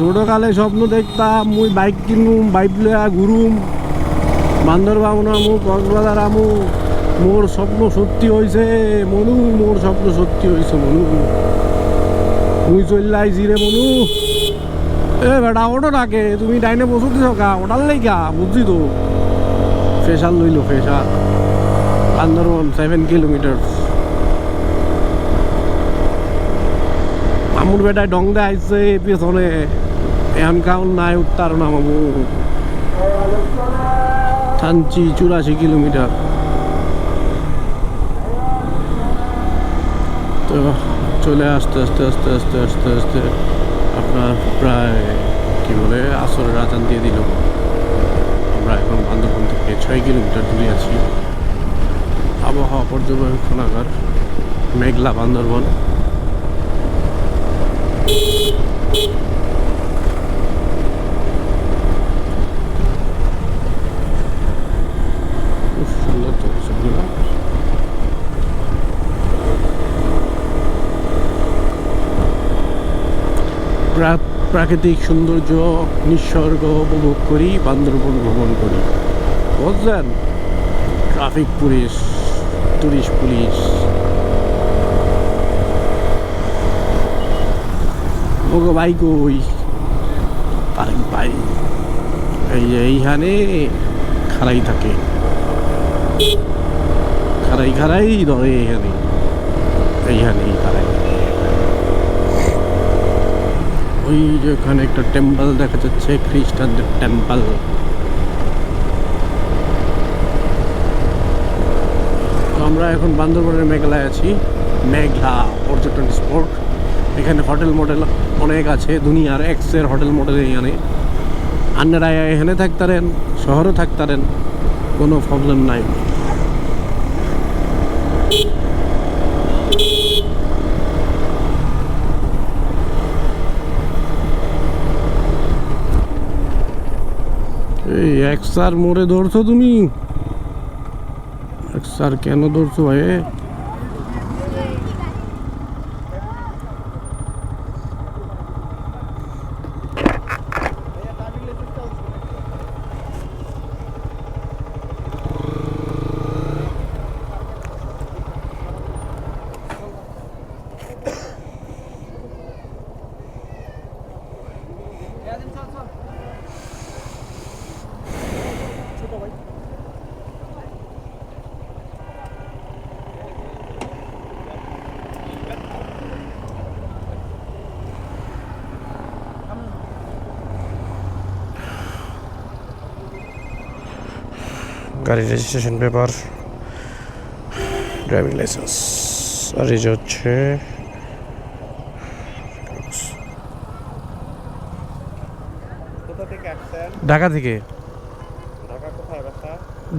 ছোটকালে স্বপ্ন দেখতাম, মুই বাইক কিনুম, বাইক লয়া ঘুরুম। বান্দরবান আমু কক্সবাজার আমু মোর স্বপ্ন সত্যি হয়েছে মনু, মোর স্বপ্ন সত্যি হয়েছে মনু। মুই চললাই জিরে, মনু। এ বেটা ওটো ডাকে, তুমি ডাইনে বসে দিছ কা ওটার লাইকা বুঝছি তো। ফেসার লইল ফেসার বান্দরবন সেভেন কিলোমিটার মামুর বেটায় ডং দে আইসে পেছনে এখন কাউন নাই, উত্তার মামু। থানচি চুরাশি কিলোমিটার। তো চলে আসতে আসতে আসতে আসতে আসতে আসতে আপনার প্রায়, কি বলে, আসরের আজান দিয়ে দিল। আমরা এখন বান্দরবন থেকে ছয় কিলোমিটার দূরে আছি। আবহাওয়া পর্যবেক্ষণাগার, মেঘলা বান্দরবন খুব সুন্দর তো সবগুলো প্রা- প্রাকৃতিক সৌন্দর্য নিসর্গ উপভোগ করি বান্দরবন ভ্রমণ করি। বুঝলেন? ট্রাফিক পুলিশ টুরিস্ট পুলিশ ওগো ভাই কই? ভাই এই এইখানে খারাই থাকে। খারাই খারাই ধরে এখানে। এইখানেই খারাই ওই যে ওখানে একটা টেম্পল দেখা যাচ্ছে, খ্রিস্টানদের টেম্পল আমরা এখন বান্দরবনের মেঘলায় আছি। মেঘলা পর্যটন স্পট এখানে হোটেল মডেল অনেক আছে, দুনিয়ার এক্সের হোটেল মডেল এখানে। আপনারা এখানে থাকতারেন শহরে থাকতারেন, কোনো প্রবলেম নাই। এই এক্সার মোড়ে ধরছো তুমি? এক্সার কেন ধরছো ভাই? গাড়ির রেজিস্ট্রেশন পেপার ড্রাইভিং লাইসেন্স আর এই যে হচ্ছে ঢাকা থেকে?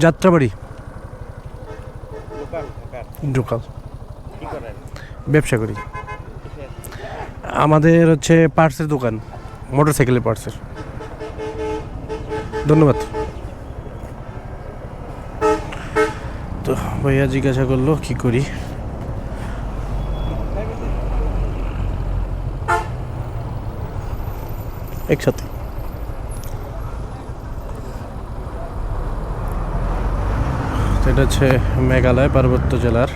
যাত্রাবাড়ি। করেন? ব্যবসা করি। আমাদের হচ্ছে পার্টসের দোকান মোটর সাইকেলের পার্টসের ধন্যবাদ। তো ভাইয়া জিজ্ঞাসা করল, কি করি? একসাথে। এটা হচ্ছে মেঘালয়, পার্বত্য জেলার।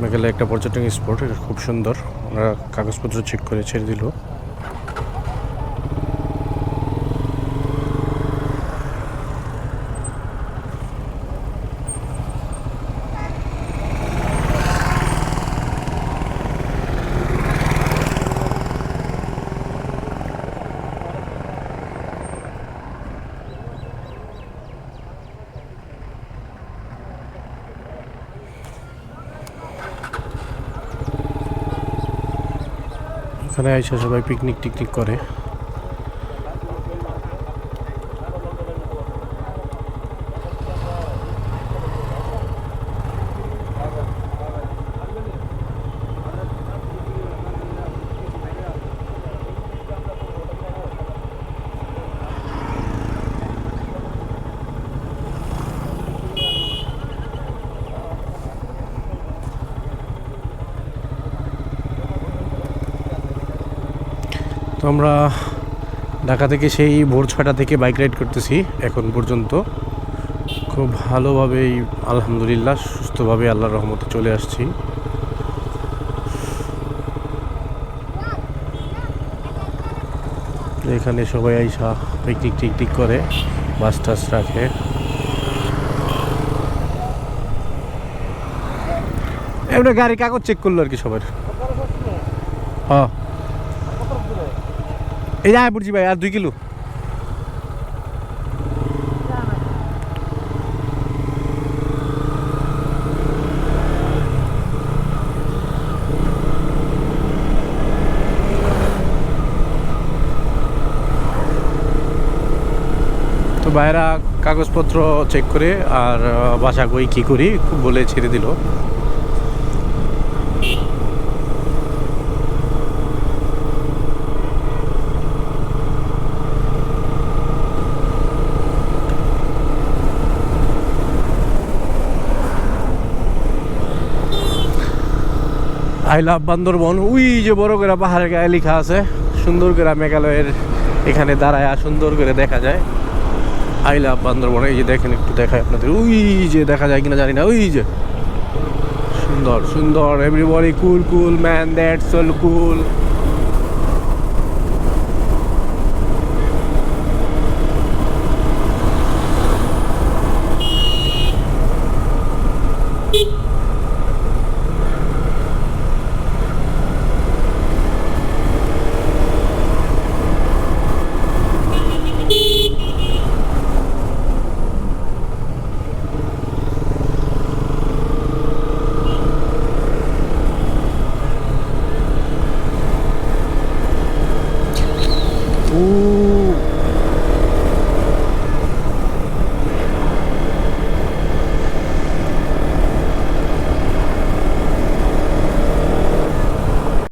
মেঘালয় একটা পর্যটন স্পট, এটা খুব সুন্দর। ওনারা কাগজপত্র চেক করে ছেড়ে দিল। এখানে আইসা সবাই পিকনিক টিকনিক করে। আমরা ঢাকা থেকে সেই ভোর ছয়টা থেকে বাইক রাইড করতেছি এখন পর্যন্ত। খুব ভালোভাবেই আলহামদুলিল্লাহ সুস্থভাবে আল্লাহর রহমতে চলে আসছি। এখানে সবাই আইসা পিকনিক টিকনিক করে বাস টাস রাখে। এমনি গাড়ি কাগজ চেক করল আর কি সবার। হ্যাঁ। এই যায় পড়ছি ভাই, আর দুই কিলো। তো কাগজপত্র চেক করে আর বাসা কই কী করি বলে ছেড়ে দিল। আই লাভ বান্দরবন, উই যে বড় করে পাহাড়ের গায়ে লেখা আছে, সুন্দর করে মেঘালয়ের এখানে দাঁড়ায় সুন্দর করে দেখা যায়। আই লাভ বান্দরবন, এই যে দেখেন একটু দেখায় আপনাদের, উই যে দেখা যায় কিনা জানি না, উই যে। সুন্দর সুন্দর everybody cool cool man that's all cool Ooh.